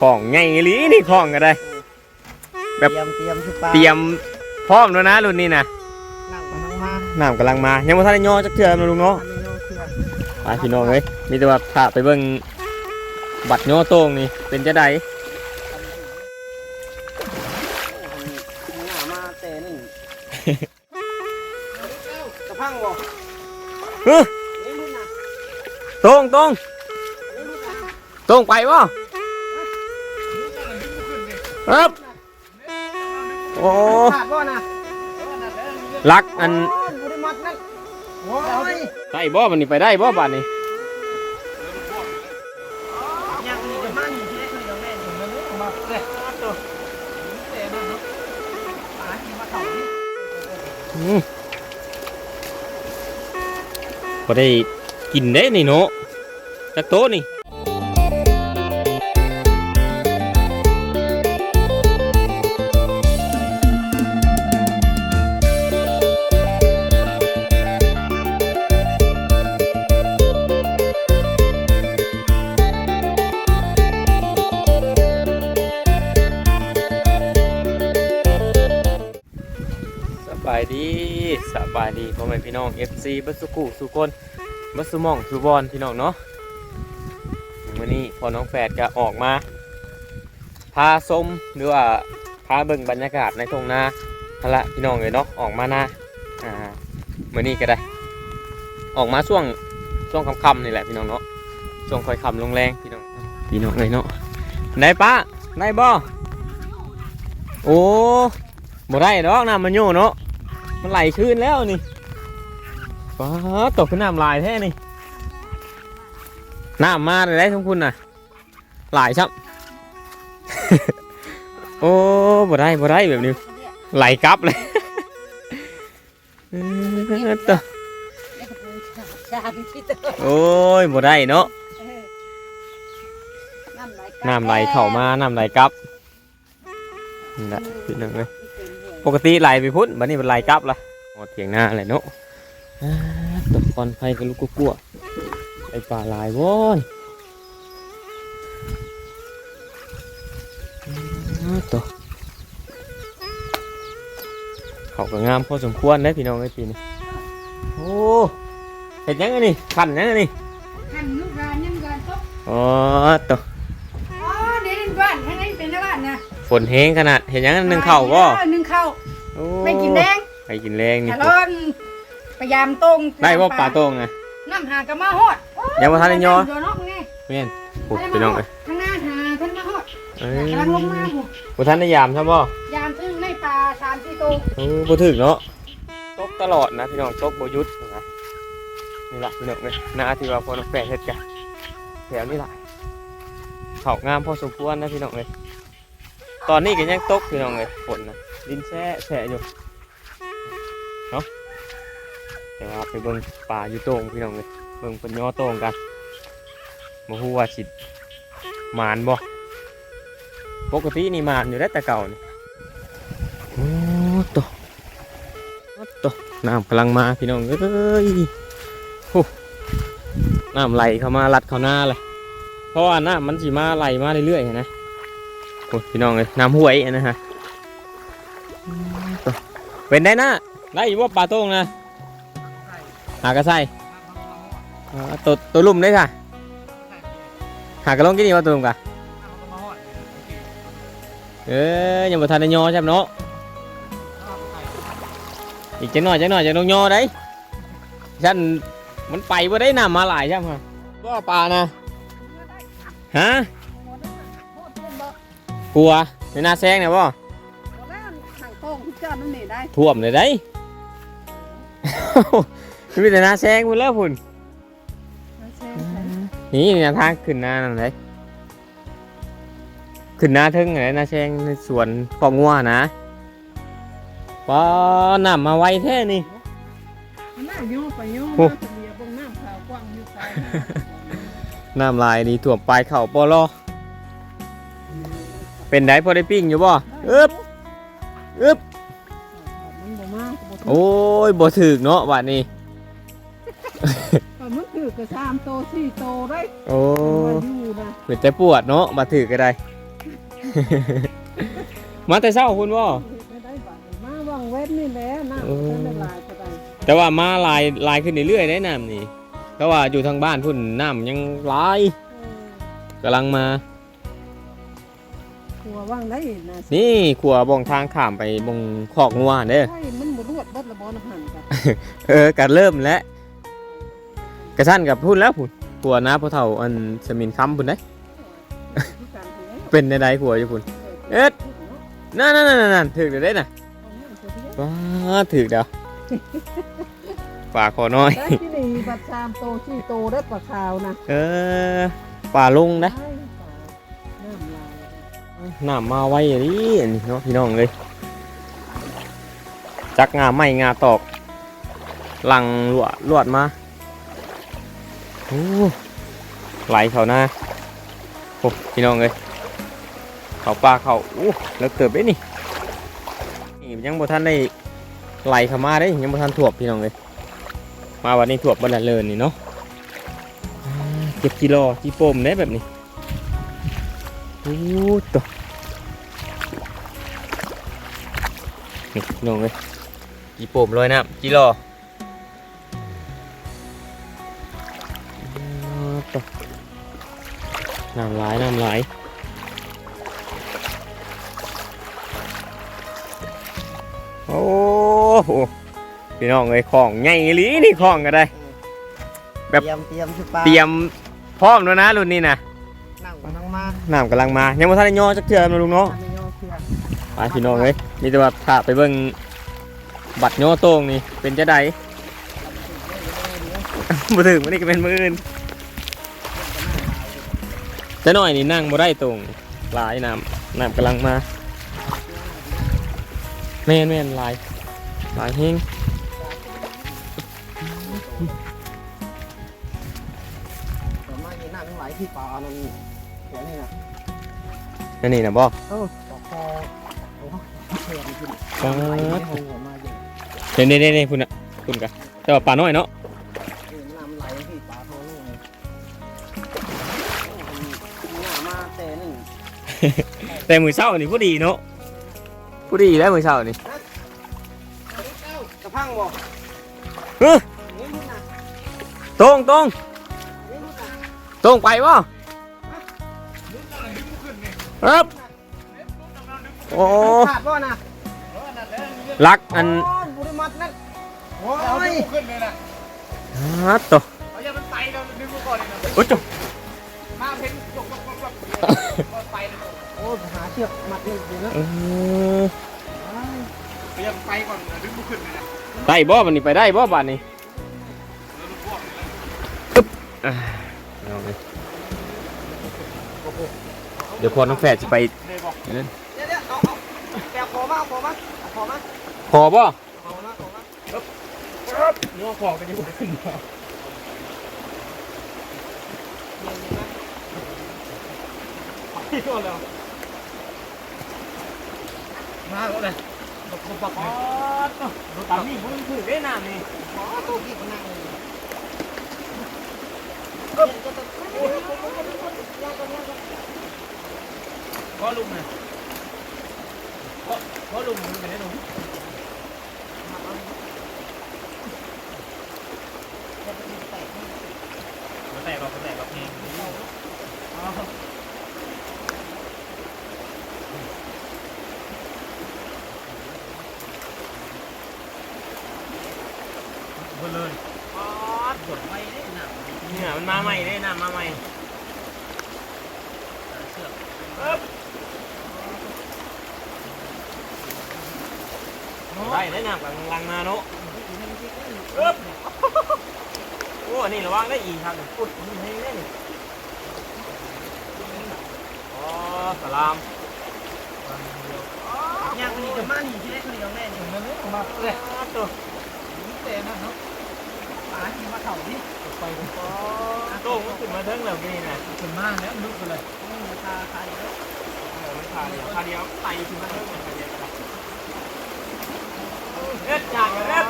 ของไงลีนี่ของก็ได้ แบบ เตรียมเตรียมทุกปลาเตรียมพร้อมแล้วนะรุ่นนี้นะนั่งมานั่งมาน้ำกำลังมายังบ่ทันได้ย่อจักเทื่อนะลุงเนาะ ทำเมนูเครื่องไปพี่น้องเอ้ยมีแต่ว่าพาไปเบิ่งบัตรย่อโต้งนี่เป็นจะไดโอ้โหหน้ามาแต่นี่กระพังบ่เฮ้ยนี่มึงน่ะโต้งโต้งนี่มึงน่ะโต้งไปบ่ ครับ โอ้ขาดบ่น่ะลักอันโยบ่ได้มัดนั่นโอ้ยได้บ่บัดนี้ไปได้บ่บัดนี้ยังมีกระมังอยู่ที่ไหนเดี๋ยวแม่ถึงมันรู้มาเลยตัวแต่นั่นเนาะหากินมาเข่าดิอืมบ่ได้กินเด้นี่เนาะจักโตนี่ บายดีสบายดีพ่อแม่พี่น้อง FC บัสสุกุสุคนบัสสุมองสุบอลพี่น้องเนาะวันนี้พอน้องแฝดก็ออกมา พาชมหรือว่าพาเบิ่งบรรยากาศในทุ่งนาฮะละพี่น้องเลยเนาะออกมาหน้าอ่ามื่อนี้ก็ได้ ออกมาช่วงช่วงค่ำๆนี่แหละพี่น้องเนาะช่วงค่อยค่ำลงแรงพี่น้องพี่น้องเลยเนาะได้ปะได้บ่โอ้บ่ได้ดอกน้ำมันอยู่เนาะ มันไหลคืนแล้วนี่ฟ้าตกขึ้นน้ำลายแท้นี่น้ำมาเลยได้ทุกคุณน่ะหลายชับโอ้บ่ได้บ่ได้แบบนี้ไหลกลับเลยเออต่อโอ้ยบ่ได้เนาะน้ำไหลเข้ามาน้ำไหลกลับนี่แหละพี่น้องเลย ปกติไหลไปพุ่นบัดนี้มันไหลกลับละหอดเถียงหน้าอะไรเนาะอ่าตกควันไฟกับลูกกัวๆไอป่าหลายโว้ยอ่าตกเขาก็งามพอสมควรได้พี่น้องไอ้ปีนี้โอ้เห็นยังไงนี่ขันยังไงนี่หันลูกร้านยังการตกอ๋อตกอ๋อเดี๋ยวบ้านให้เป็นบ้านนะฝนแห้งขนาดเห็นยังหนึ่งเข่าบ่ นแดงไปกินแรงนี่แต่ร้อนพยายามตรงได้บ่ป่าโต้งไงน้ำหากระมาฮอดยังบ่ทันได้ย่อเดี๋ยวน้องไงเม่นโอ้พี่น้องเอ้ยข้างหน้าหาท่านมาฮอดเอ้ยกำลังลงมาหูบ่ทันได้ยามใช่บ่ยามซึ่งในป่าสามสี่ตัวโอ้บ่ถึกเนาะตกตลอดนะพี่น้องตกบ่หยุดนะนี่ล่ะพี่น้องเอ้ยหน้าที่ว่าพอน้องแปะเฮ็ดกันแถวนี้ล่ะเขางามพอสมควรนะพี่น้องเอ้ยตอนนี้ก็ยังตกพี่น้องเอ้ยฝนนะดินแช่แฉะอยู่ แต่ว่าไปเบิ่งป่าอยู่โตรงพี่น้องเอ้ยเบิ่งเพิ่นย่อโตรงกันบ่ฮู้ว่าสิหมานบ่ปกตินี่หมานอยู่แล้วแต่เก่านี่โอ้ตวโอ้ตวน้ำกำลังมาพี่น้องเอ้ยโอ้น้ำไหลเข้ามาลัดเข้าหน้าเลยเพราะว่าน้ำมันสีมาไหลมาเรื่อยๆนะโอ้พี่น้องเลยน้ำห้วยอะนะฮะโอ้ตวเป็นได้นะได้อยู่ว่าปลาโต้งนะ หากระใส่อ่าตัวตัวลุ่มได้ค่ะ หากระลงกี่นี่ว่าตัวลุ่มกะเอ้ยยังบ่ทันได้ยอใช่ไหมเนาะอีกจังหน่อยจังหน่อยจะลงยอได้ฉันมันไปว่าได้น้ำมาหลายใช่ไหมว่าปลานะฮะกลัวในหน้าแซงเนี่ยป่แล้วทางโต้งเจ้านั่นนี่ได้ท่วมเลยได้ มีแต่หน้าแซงพุ่นแล้วพุ่นนี่นี่นะทางขึ้นหน้านั่นเลยขึ้นหน้าทึ่งอะไรหน้าแซงในสวนขอบงัวนะป้าน้ำมาไวแท้นี่น่าโยไปโยโอ้มาเบียบงน้ำขาวกว้างอยู่ใส่น้ำลายนี่ถ่วมปลายเข่าปอลอเป็นไดพอได้ปิ้งอยู่บ่อึ๊บอึ๊บมันบ่มาบ่โอ้ยบ่ถึกเนาะบัดนี้ มันถือกระชามโตสี่โตได้โอ้มันอยู่นะเป็นแต่ปวดเนาะบ่ถึกก็ได้ มาแต่เช้าคุณบ่ไม่ได้บาดมาว่างเว้นนี่แหละน้ำเออมันได้หลายก็ได้แต่ว่ามาลายลายขึ้นเรื่อยๆได้น้ำนี่แต่ว่าอยู่ทางบ้านพุ่นน้ำยังหลายเออกำลังมากลัวว่างได้นะนี่ขัวบ่องทางข้ามไปบ่งคอกงัวเด้อใช่มันบ่รวดเบัดละบ่นะหันกันเออกัเริ่มแล้ว กระชั้นกับพุ่นแล้วพุ่นขัวน้าพ่อเฒ่าอันสมินค้ำพุ่นได้ที่การที่แล้วเป็นในใดขัวอยู่พุ่นเอ็ดนั่นนั่นนั่นนั่นถึกเดี๋ยวได้น่ะว้าถึกเดี๋ยวปลาคอน้อยได้ที่นี่บัดชามโตชี่โตได้ปลาขาวนะเออปลาลุงนะได้ปลาน้ำลายน้ำมาไว้อย่างนี้อันนี้เนาะพี่น้องเลยจักงาไม่งาตอก หลังลวดลวดมา โอ้ไหลเขาหน้าโอ้พี่น้องเลยเขาปลาเขาโอ้แล้วเติบได้นี่นี่ยังบ่ทันได้ไหลเข้ามาได้ยังบ่ทันถ่วบพี่น้องเลยมาวันนี้ถ่วบบันละเลินนี่เนาะเก็บกิโลจีโปมได้แบบนี้โอ้ตัวนี่พี่น้องเลยจีโปมลอยน้ำจีโล น้ำไหลายน้ำไหลายโอ้โหพี่น้องเลยของใหญ่อีหลีนี่ของก็ได้ แบบ เตรียมเตรียมชุดปลาเตรียมพร้อมแล้วนะรุ่นนี้นะนั่งมานั่งมาน้ำกำลังมายังไม่ทันได้ย่อจักเทื่อนะลุงเนาะไม่ย่อเครื่องไปพี่น้องเลยมีแต่ว่าถ้าไปเบิ่งบัตรย่อโต้งนี่เป็นจะได บ่ถึงวันนี้ก็เป็นมืออื่น จะหน่อยนี่นั่งบ่ได้ตรงหลายน้ำน้ำกำลังมาแม่นแม่นหลายหลายเฮงส่วนมากนี่นั่งทั้งหลายที่ปลานั่นเดี๋ยวนี้นะนั่นนี่นะบ่เออปลาคอโอ้โหเทียมขึ้นปลาไหลในห้องหัวมาอยู่เด่นเด่นเด่นคุณอะคุณกะแต่ว่าปลาน้อยเนาะ แต่มือเช้านี่ผู้ดีเนาะผู้ดีแล้วมือเช้านี่กระพังบ่เฮ้ยตรงตรงตรงไปวะครับโอ้ลักอันโอ้บุริมัดนั่นโอ้ยขึ้นเลยนะฮัตโตเขาจะมันไปเราดึงมาก่อนเลยนะโอ้จบมาเพ่นจกจกจกจกไปเลย โอ้หาเชือกมัดนี่อยู่นะเออเขาจะไปก่อนดึงมาขึ้นเลยนะได้บ่บันนี้ไปได้บ่บันนี้อ่าเอาเลยเดี๋ยวพอน้องแฝดจะไปเลยบอกเดี๋ยวเดี๋ยวเอาเอาแกะคอมาเอาคอมาเอาคอมาพอบ่คอมาคอมานัวของกันอยู่ขึ้นมาเย็นๆนะที่ตัวแล้ว มาแล้วเลยตกปักอ๋อตามนี่พุ่งถึงได้น้ำนี่อ๋อตัวพี่ก็นั่งก็ลุงนะพ่อพ่อลุงมันเป็นไงลุงมาแตกเราแตกเราเอ งไปเลยอ๋อกดไว้ได้หนักเนี่ยมันมาใหม่ได้น้ำมาใหม่เสือกได้ได้น้ำกำลังมาเนาะอึ๊บโอ้นี่ระวังได้อีกครับปุ๊ดนี่ให้ได้นี่อ๋อสลามย่างคนนี้จะมาหนีที่ได้คนเดียวแม่อยู่นั่นเลยมาเลยตัวแต่นั่นเนาะปลาที่มาเข่าที่ไปเลยโต้งมันขึ้นมาเทิงแล้วนี่นะขึ้นมากแล้วลุกเลยราคาขายวขาเดียวขาเดียวไตขึ้นมาเทิงมันขาเดียวเอ็ดอย่างเอ็ด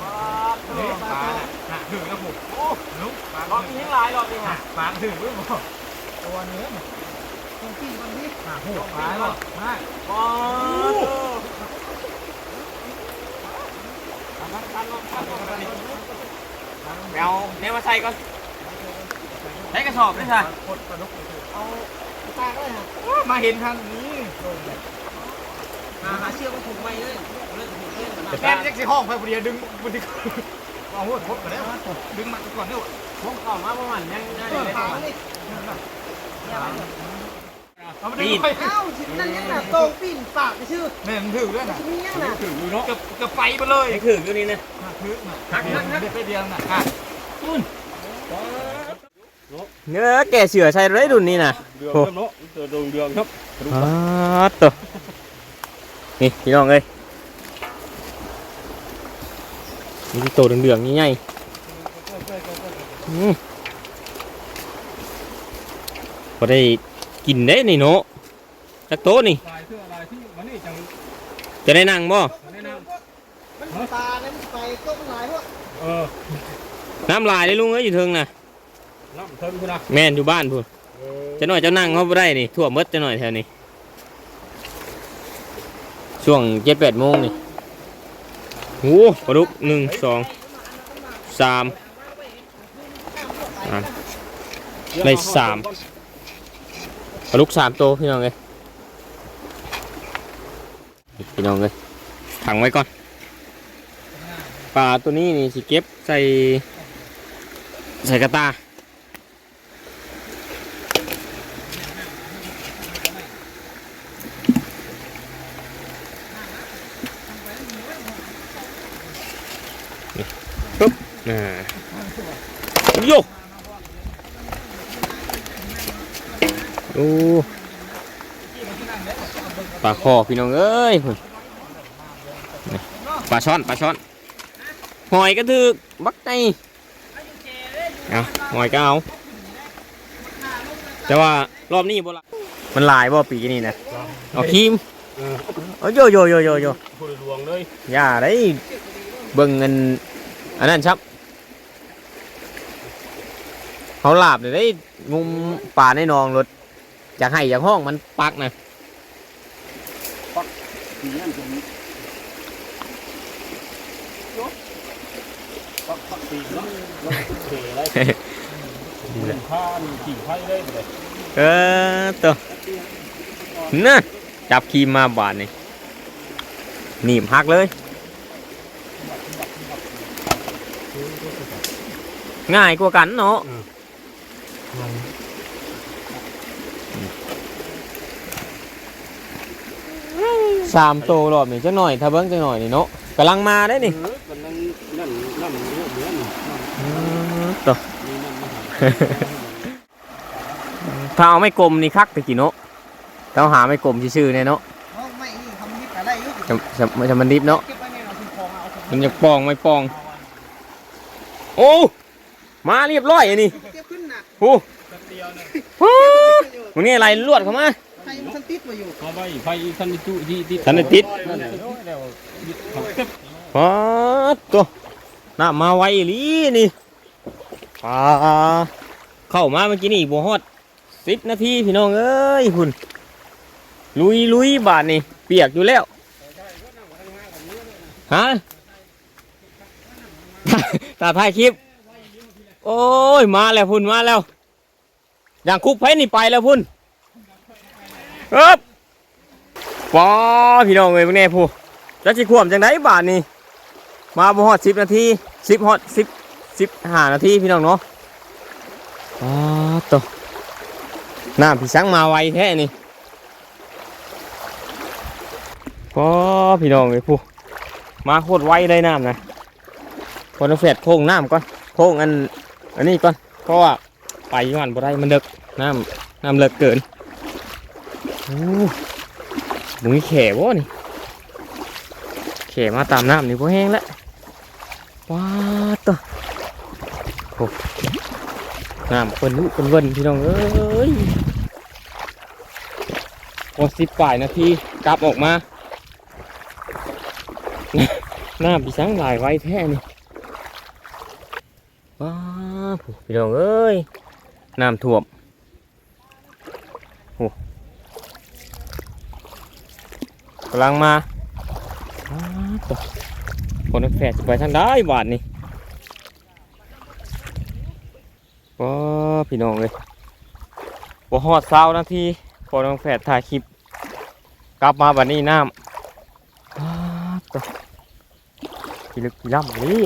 ว้าวตัวนี่ปลาลาน่ะน่ะถึงแล้วผมโอ้ลุกปลารอบนี้ยังหลายรอบนี่ฮะปลาถึงด้วยบ่ตัวเนื้อตรงที่มันนี่หาหัวปลาหรอมาอ๋อไปเอาเนี่ยมาใส่ก่อนใช้กระสอบด้วยค่ะเอาตาก็เลยฮะมาเห็นทางนี้หาเชือกมาผูกไว้เลยเลิกผูกเล่นนะแค่เล็กสิห้องไปพอดีดึงบุญเอาหัวทบไปแล้วดึงมาก่อนเนี่ยผมเข้ามาประมาณยังไงเปิดเลยฝา เลยเอาไปดึงไปเอ้าชิ้นนั้นยังน่ะตรงปิ่นปากไปชื่อแม่นถือด้วยนะมียังน่ะถืออยู่เนาะกับกับไฟไปเลยไอ้คืออยู่นี่นะถือมาทักทักทักไปเดียวน่ะอะเนื้อแก่เสือใส่ไรดุนนี่นะเดืองครับเนาะเดืองเดืองครับอ๋อตัวนี่พี่น้องเอ้ยนี่โตเหลืองๆนี่ไงอืมพอได้ กินได้นี่เนาะจักโตะนี่ลายเสื้อลายที่มันนี่จังจะได้นั่งบ่แนะนมันตาแล้วมันไปก็มันหลายพวกำเออน้ำลายเลยลุงเอ้ยอยู่เทิงน่ะน้ำเทิงคุณนะแม่นอยู่บ้านพูนจะหน่อยเจ้านั่งเขาบ่ได้นี่ทั่วหมดจะหน่อยแถวนี้ช่วงเจ็ดแปดโมงนี่โอ้ปลาดุกหนึ่งสองสาม อะ ได้สาม ปลาลูกสามโตวพี่น้องเลยพี่น้องเลยถังไว้ก่อนปลาตัวนี้นี่สิเก็บใส่ใส่กระตา อ่าโย โอ้ปลาคอพี่น้องเอ้ยปลาช่อนปลาช่อนหอยก็ถือบักไตเอาหอยก็เอาแต่ว่ารอบนี้บลมันหลายบ่ปีนี้นะเอาคีมเอาโยโยโยโยโยหลวงเลยอย่าได้เบิ่งเงินอันนั้นครับเขาหลาบเลยได้งุมป่าในหนองรถ อยากให้อยากห้องมันปักนะปักปักตีเนเทอะไรเป็นผ้าขี่ไผ่ได้เลยเออตัวน่ะจับคีมมาบาดนี่หนีบหักเลย ง่ายกว่ากันเนาะ สามโตรอบนี่จังหน่อย ถ้าเบิ้งจังหน่อยนี่เนาะกำลังมาได้นี่มันนั่นนั่นนั่นเยอะเหมือนอืมตัวนี่นั่นมาหาถ้าเอาไม่กลมนี่คักตะกี้เนาะต้องหาไม่กลมชื่อๆเนี่ยเนาะเอาไม่นี่ทำนี่แต่ได้ยุ่งจะจะจะมันดิบเนาะเก็บไว้ในเราทิ้งคลองเอามันจะปองไม่ปอง โอ้ มาเรียบร้อยอันนี้เก็บขึ้นน่ะโอ้ เดียวเนี่ยโหมึงนี่อะไรลวดเข้ามาใครมันติดมาอยู่เอาไปไฟทันจุที่ติดทันติสันแหละแล้วยึดเขาเก็บป๊าดตัวน่ามาไวอีหลีนี่ปาเข้ามาเมื่อกี้นี่บัวฮอดสิบนาทีพี่น้องเอ้ยคุณลุยลุยบาทนี่เปียกอยู่แล้วฮะตาถ่ายคลิป โอ้ย มาแล้วพุ่นมาแล้ว อย่างคุกเพชรนี่ไปแล้วพุ่นเอ๊บปอพี่น้องเอ้ยพวกแน่ผู้จะจิขวมจังไดบาทนี่มาบ่ฮอดสิบนาทีสิบฮอดสิบสิบห้านาทีพี่น้องเนาะอ๋อตน้ำพี่ช้างมาไวแท้นี่ปอพี่น้องเอ้ยผู้มาโคตรไวเลยน้ำนะคนเอาแฟดโค้งน้ำก่อนโค้งอันอันนี้ก่อนเพราะว่า ไปย้อนบ่ได้มันเลิกน้ำน้ำเลิกเกินโอ้มึงมีแข่บ่นี่แข่มาตามน้ำนี่บ่แห้งแล้วว้าตัวโอ้น้ำเปิ้นลุเปิ้นเวินพี่น้องเอ้ยโอ้สิบป่ายนาทีกลับออกมาน้ำพี่ช้างหลายไว้แท้นี่ว้าพี่น้องเอ้ย น้ำท่วมโอ้กำลังมาคนแฝดไปทางได้บาทนี่ว้าพี่น้องเลยว่าหอดเศร้านาทีพอน้อแฝดถ่ายคลิป กลับมาบันนี้น้ำพี่ลึกพี่ล่ำนี่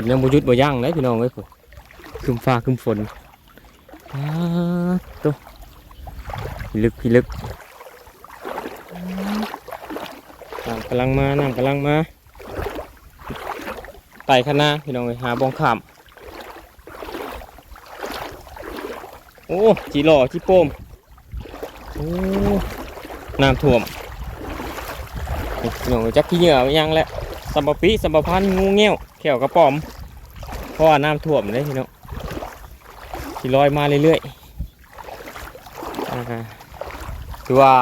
นนยังบ่หยุดบ่ยั้งเลยพี่น้องเอ้ยฝนคืมฟ้าคืมฝนตัวพี่ลึกพี่ลึกน้ำกำลังมาน้ำกำลังมาไต่คณะพี่น้องเอ้ยหาบองขามโอ้จีหล่อจีโป้มโอ้น้ำท่วมพี่น้องจักขี้เหงื่อยังแหละสัมปปีสัมปพันธ์งูเงี้ยว แขวกระป๋อมเพราะว่าน้ำท่วมเลยพี่น้องที่ลอยมาเรื่อยๆอ่าคือว่า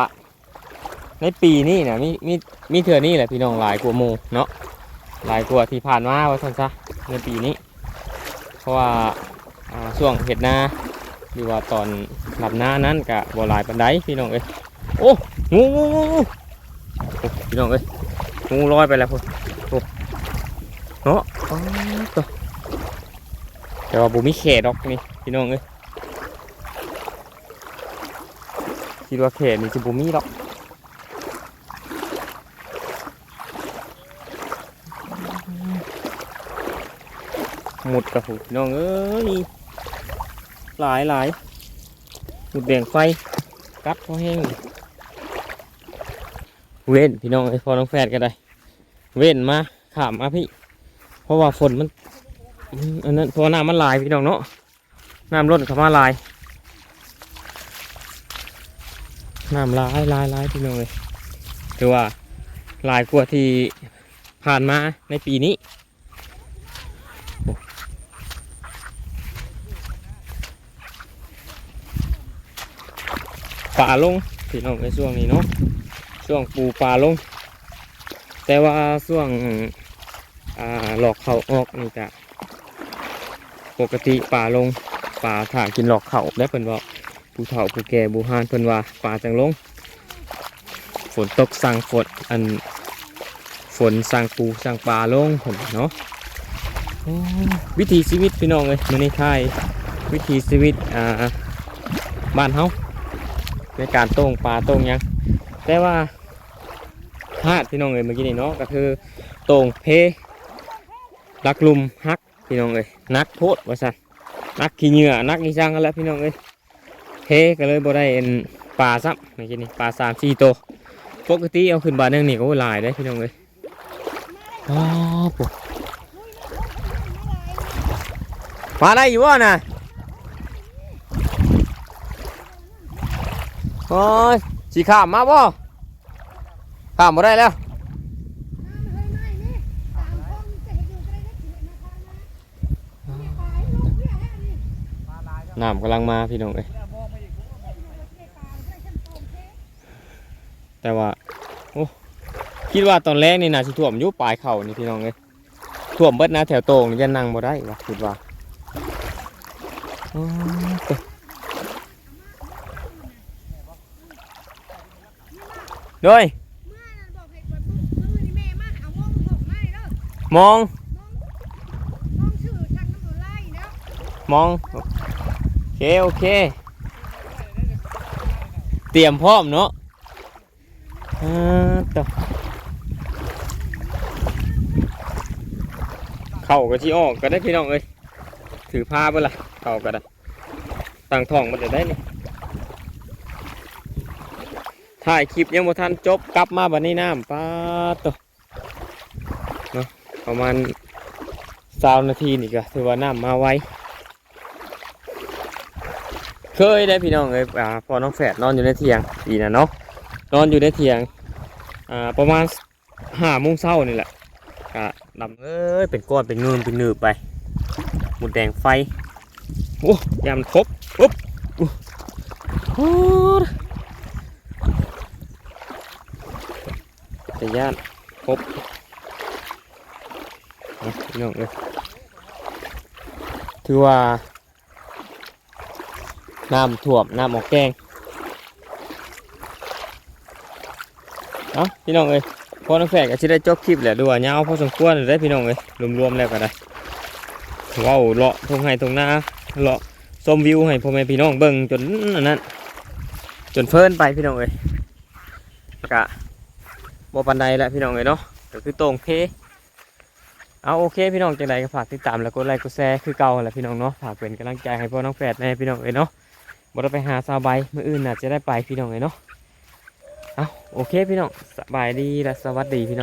ในปีนี้นะมีมีมีเถื่อนี่แหละพี่น้องหลายกว่าหมูเนาะหลายกว่าที่ผ่านมาว่าซั่นซะในปีนี้ เพราะว่าช่วงเห็ดนาหรือว่าตอนหลับหน้านั้นกะบ่หลายปันไดพี่น้องเอ้ยโอ้งูงูงูงูโอ้พี่น้องเอ้ยงูลอยไปแล้วพุ่น เนาะตัวแต่ว่าบุมีเขตดอกนี่พี่น้องเอ้ยคิดว่าเขตนี่จะบุมีดอกหมดกับผมพี่น้องเอ้ยหลายหลายหมุดแดงไฟกัดพอแห้งเว้นพี่น้องไอ้พอน้องแฟดก็ได้ เว้นมาขามมาพี่ เพราะว่าฝนมันอันนั้นเพราะน้ำมันลายพี่น้องเนาะน้ำล้นเข้ามาลายน้ำลายลายลายพี่น้องเลยถือว่าลายกว่าที่ผ่านมาในปีนี้ป่าลงพี่น้องในช่วงนี้เนาะช่วงปูป่าลง แต่ว่าช่วง หลอกเขาออกนี่จะปกติป่าลงป่าถ่ากินหลอกเขาได้เพิ่นว่าผู้เฒ่าผู้แก่บูฮานเพิ่นว่าป่าจังลง ฝนตกสั่งฝนอันฝนสั่งปูสั่งปลาลงผมเนาะวิถีชีวิตพี่น้องเลยมาในไทยวิถีชีวิตอ่าบ้านเฮาในการต้งปลาต้งยังแต่ว่าพลาดพี่น้องเอ้ยเมื่อกี้นี่เนาะก็คือต้งเพ ลักลุมฮักพี่น้องเอ้ยนักโพดว่าซั่นนักขี้เหงื่อนักอีจังกันแล้วพี่น้องเอ้ยเพก็เลยบ่ได้เอ็นปลาซ้ำเมื่อกี้นี่ปลาสามสี่ตัวปกติเอาขึ้นบาทหนึงนี่ก็หลายได้พี่น้องเอ้ยอ๋อปุ๊ปลาได้อยู่วะน่ะโอ้ยสีขามมาบ่ขามบ่ได้แล้ว น้ำกำลังมาพี่น้องเอ้ยแต่ว่าโอ้คิดว่าตอนแรกนี่น่าสิท่วมยู่ปลายเข่านี่พี่น้องเอ้ยท่วมเบิดนะแถวโตงนี่จะนั่งบ่ได้วะคิดว่าโอ้ยเตะโดยมอง มอง เคโอเค เตรียมพร้อมเนาะอ่าต่อเข่าก็ที่ออกก็ได้พี่น้องเอ้ยถือผ้าเปล่าเข่าก็ได้ตั้งท้องมันจะได้นี่ถ่ายคลิปยังบ่ทันจบกลับมาบัดนี้น้ำป้าตัวเนาะประมาณสาวนาทีนี่ก็ถือว่าน้ำมาไว เคยได้พี่น้องเลยอ่าพอน้องแฝดนอนอยู่ในเถียงปีนะเนาะนอนอยู่ในเถียงอ่าประมาณห้าโมงเช้านี่แหละกะดำเอ้ยเป็นก้อนเป็นเงินเป็นหนืบไปหมุดแดงไฟโอ้ยามนครบปุ๊บอุ๊โอ้ยจะย่านครบพี่น้องเลยถือว่า น้ำท่วมน้ำออกแกงเนาะพี่น้องเอ้ยพอน้องแฝกก็จะได้จบคลิปแหละดูว่าเนาะพอสมควรได้พี่น้องเอ้ยรวมๆแล้วก็ได้ว้าวเลาะทงไห้ทงหน้าเลาะชมวิวให้พ่อแม่พี่น้องเบิ่งจนนั้นจนเฟินไปพี่น้องเอ้ยกะบ่ปันใดแล้วพี่น้องเอ้ยเนาะก็คือตรงเพเอาโอเคพี่น้องจังไดก็ฝากติดตามแล้วกดไลค์กดแชร์คือเก่าแหละพี่น้องเนาะฝากเป็นกำลังใจให้พ่อน้องแฝดแน่พี่น้องเอ้ยเนาะ บ่ได้ไปหาซาวใบมื้ออื่นน่ะจะได้ไปพี่น้องเลยเนาะ เอาโอเคพี่น้องสบายดีและสวัสดีพี่น้อง